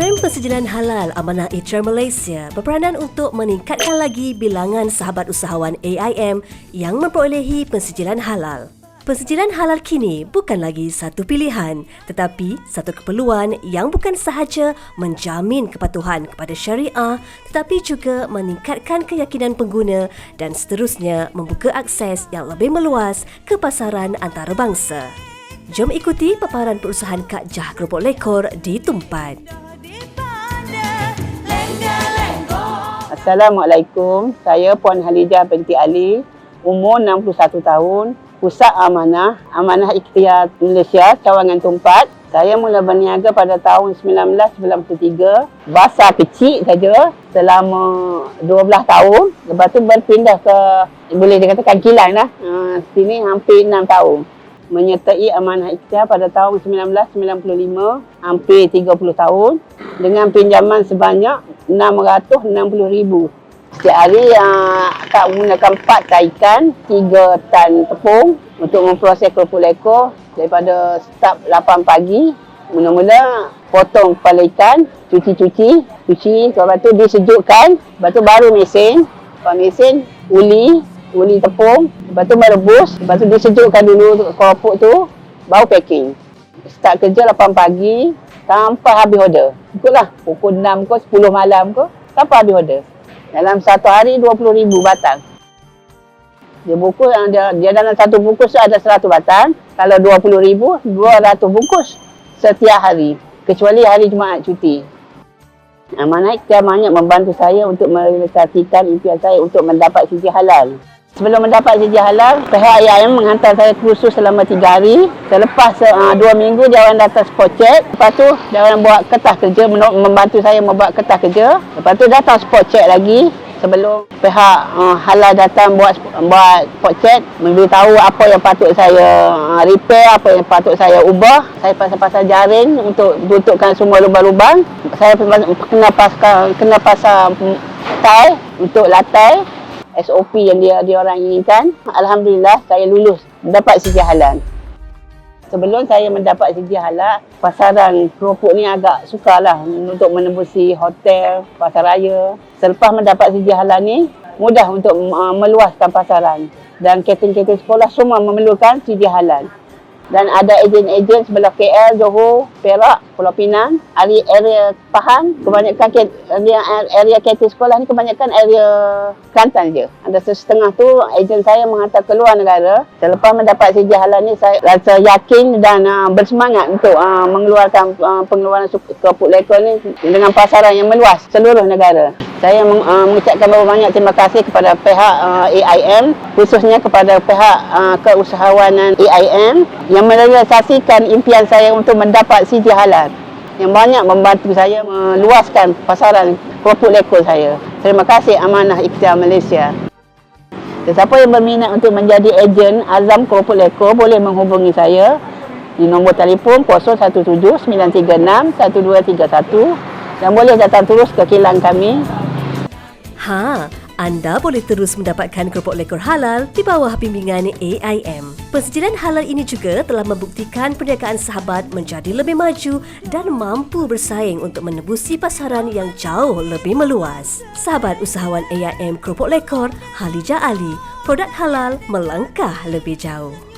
Persejilan Halal Amanah Itra Malaysia berperanan untuk meningkatkan lagi bilangan sahabat usahawan AIM yang memperolehi persejilan halal. Persejilan halal kini bukan lagi satu pilihan tetapi satu keperluan yang bukan sahaja menjamin kepatuhan kepada syariah tetapi juga meningkatkan keyakinan pengguna dan seterusnya membuka akses yang lebih meluas ke pasaran antarabangsa. Jom ikuti paparan perusahaan Kak Jah Keropok Lekor di Tumpat. Assalamualaikum. Saya Puan Halijah binti Ali, umur 61 tahun, Pusat Amanah, Amanah Ikhtiar Malaysia, Cawangan Tumpat. Saya mula berniaga pada tahun 1993. Basar kecil saja selama 12 tahun. Lepas tu berpindah ke, boleh dikatakan kilang lah. Uh, sini hampir 6 tahun menyertai amanah ikhtiar pada tahun 1995 hampir 30 tahun dengan pinjaman sebanyak 660 ribu. Setiap hari uh, akan menggunakan 4 taikan 3 tan tepung untuk memproses kerupuk lekor daripada start 8 pagi mula-mula potong kepala ikan cuci-cuci cuci lepas tu disejukkan lepas tu baru mesin. Lepas mesin uli uli tepung, lepas tu merebus, lepas tu disejukkan dulu keropok tu, baru packing. Start kerja 8 pagi, sampai habis order. Ikutlah, pukul 6 ke 10 malam ke, sampai habis order. Dalam satu hari, 20 ribu batang. Dia yang dia, dia dalam satu bungkus tu ada 100 batang. Kalau 20 ribu, 200 bungkus setiap hari. Kecuali hari Jumaat cuti. Ikhtiar banyak membantu saya untuk merealisasikan impian saya untuk mendapat sisi halal. Sebelum mendapat sijil halal, pihak IAM menghantar saya kursus selama tiga hari. Selepas uh, dua minggu, dia orang datang spot check. Lepas tu, dia orang buat kertas kerja, membantu saya membuat kertas kerja. Lepas tu, datang spot check lagi. Sebelum pihak uh, halal datang buat buat check, memberitahu apa yang patut saya uh, repair, apa yang patut saya ubah. Saya pasang-pasang jaring untuk tutupkan semua lubang-lubang. Saya kena pasang, kena pasang tie untuk latai. SOP yang dia dia orang inginkan. Alhamdulillah saya lulus dapat sijil halal. Sebelum saya mendapat sijil halal, pasaran keropok ni agak sukarlah untuk menembusi hotel, pasar raya. Selepas mendapat sijil halal ni, mudah untuk uh, meluaskan pasaran. Dan catering-catering sekolah semua memerlukan sijil halal dan ada ejen-ejen sebelah KL, Johor, Perak, Pulau Pinang, area, area Pahang, kebanyakan area, area KT sekolah ni kebanyakan area Kelantan je. Ada setengah tu ejen saya menghantar ke luar negara. Selepas mendapat sijil halal ni saya rasa yakin dan uh, bersemangat untuk uh, mengeluarkan uh, pengeluaran kerupuk lekor ni dengan pasaran yang meluas seluruh negara. Saya uh, mengucapkan banyak terima kasih kepada pihak uh, AIM khususnya kepada pihak uh, keusahawanan AIM yang merealisasikan impian saya untuk mendapat sijil halal yang banyak membantu saya meluaskan pasaran kerupuk lekor saya. Terima kasih Amanah Ikhtiar Malaysia. Siapa yang berminat untuk menjadi ejen Azam Kerupuk Lekor boleh menghubungi saya di nombor telefon 017 936 1231 dan boleh datang terus ke kilang kami Ha, anda boleh terus mendapatkan keropok lekor halal di bawah bimbingan AIM. Persejilan halal ini juga telah membuktikan perniagaan sahabat menjadi lebih maju dan mampu bersaing untuk menebusi pasaran yang jauh lebih meluas. Sahabat usahawan AIM keropok lekor, Halijah Ali, produk halal melangkah lebih jauh.